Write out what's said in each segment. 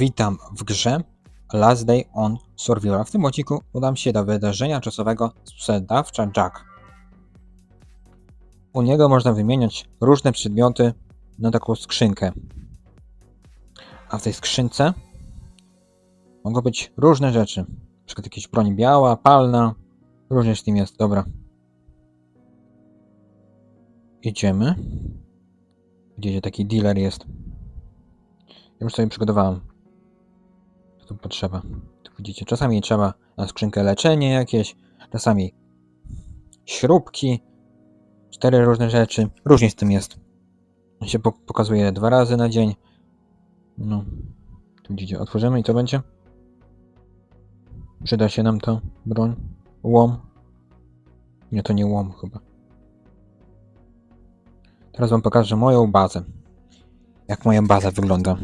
Witam w grze Last Day on Survivor. W tym odcinku udam się do wydarzenia czasowego Sprzedawcza Jack. U niego można wymieniać różne przedmioty na taką skrzynkę. A w tej skrzynce mogą być różne rzeczy. Na przykład jakieś broń biała, palna. Różnie z tym jest, dobra. Idziemy. Gdzie taki dealer jest. Ja już sobie przygotowałem. Co tu potrzeba. Tu widzicie, czasami trzeba na skrzynkę leczenie jakieś, czasami śrubki, cztery różne rzeczy. Różnie z tym jest. On się po pokazuje dwa razy na dzień. No. Tu widzicie, otworzymy i co będzie? Przyda się nam to broń. Łom. Nie, to nie łom chyba. Teraz wam pokażę moją bazę. Jak moja baza wygląda.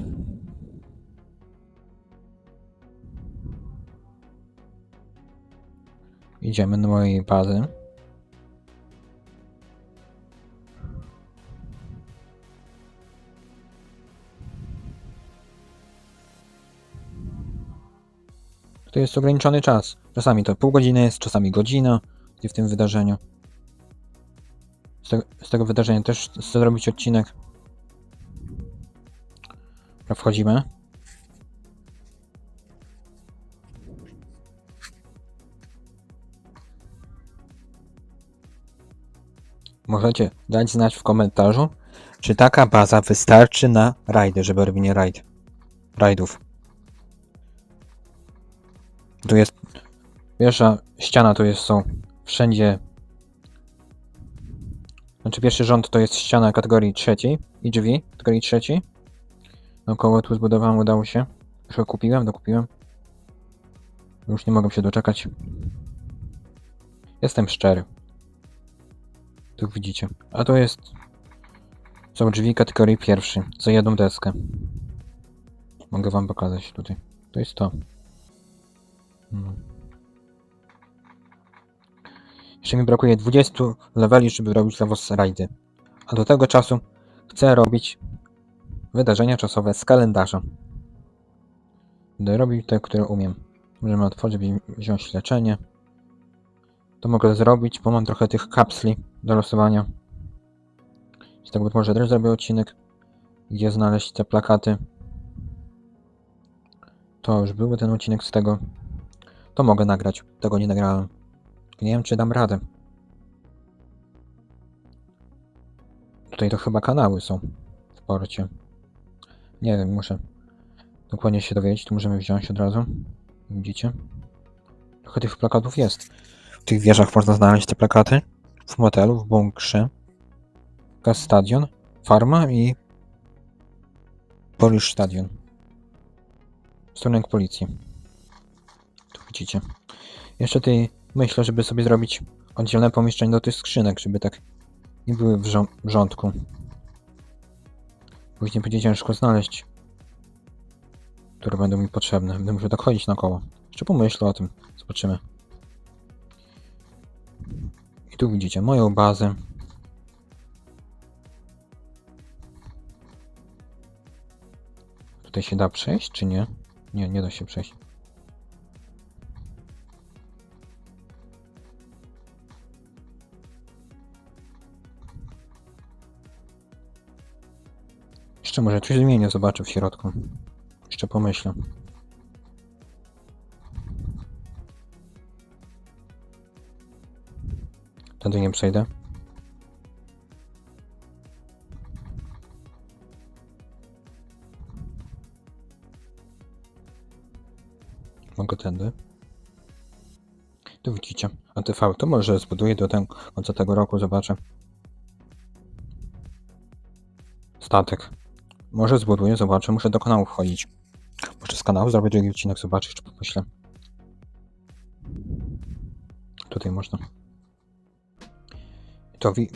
Idziemy do mojej bazy. To jest ograniczony czas. Czasami to pół godziny jest, czasami godzina w tym wydarzeniu. Z z tego wydarzenia też chcę zrobić odcinek. Dobra, Wchodzimy. Możecie dać znać w komentarzu, czy taka baza wystarczy na rajdy, żeby robienie rajd. Rajdów. Tu jest pierwsza ściana, to jest są wszędzie. Znaczy pierwszy rząd to jest ściana kategorii trzeciej i drzwi kategorii trzeciej. Około tu zbudowałem, udało się. Już kupiłem, dokupiłem. Już nie mogę się doczekać. Jestem szczery. Tu widzicie. A to jest... Są drzwi kategorii pierwszej. Za jedną deskę. Mogę wam pokazać tutaj. To jest to. No. Jeszcze mi brakuje 20 leveli, żeby robić dla was rajdy. A do tego czasu chcę robić wydarzenia czasowe z kalendarza. Będę robił te, które umiem. Możemy otworzyć i wziąć leczenie. To mogę zrobić, bo mam trochę tych kapsli do losowania. Z tego być może też zrobię odcinek, gdzie znaleźć te plakaty. To już byłby ten odcinek z tego. To mogę nagrać. Tego nie nagrałem. Nie wiem, czy dam radę. Tutaj to chyba kanały są w porcie. Nie wiem, muszę dokładnie się dowiedzieć. Tu możemy wziąć od razu. Widzicie? Trochę tych plakatów jest. Tych wieżach można znaleźć te plakaty. W motelu, w bunkrze. Gas Stadion, Farma i Polish Stadion. Storunek policji. Tu widzicie. Jeszcze tutaj myślę, żeby sobie zrobić oddzielne pomieszczenie do tych skrzynek, żeby tak nie były w rządku. Później będzie ciężko znaleźć, które będą mi potrzebne. Będę musiał tak chodzić naokoło. Jeszcze pomyślę o tym. Zobaczymy. I tu widzicie moją bazę. Tutaj się da przejść, czy nie? Nie, nie da się przejść. Jeszcze może coś zmienię, zobaczę w środku. Jeszcze pomyślę. Tędy nie przejdę. Mogę tędy. Tu widzicie. ATV to może zbuduję do tego, końca tego roku, zobaczę. Statek. Może zbuduję, zobaczę. Muszę do kanału wchodzić. Może z kanału zrobię drugi odcinek, zobaczyć, czy pomyślę. Tutaj można.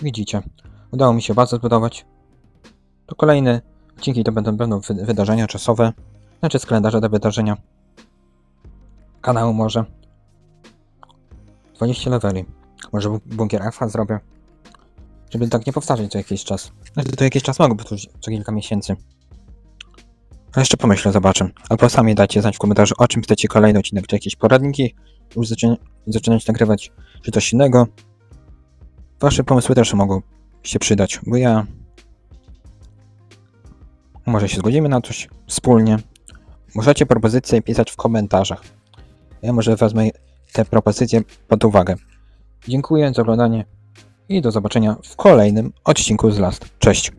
Widzicie. Udało mi się bazę zbudować. To kolejne odcinki to będą będą wy wydarzenia czasowe. Znaczy z kalendarza te wydarzenia. Kanału może. 20 leveli. Może bu- bunkier alfa zrobię. Żeby tak nie powtarzać co jakiś czas. Znaczy to jakiś czas mogę powtórzyć, co kilka miesięcy. A jeszcze pomyślę, zobaczę. Albo sami dajcie znać w komentarzu, o czym chcecie kolejny odcinek, czy jakieś poradniki, już zaczę zaczynać nagrywać, czy coś innego. Wasze pomysły też mogą się przydać, bo ja... Może się zgodzimy na coś wspólnie. Możecie propozycje pisać w komentarzach. Ja może wezmę te propozycje pod uwagę. Dziękuję za oglądanie i do zobaczenia w kolejnym odcinku z Last. Cześć!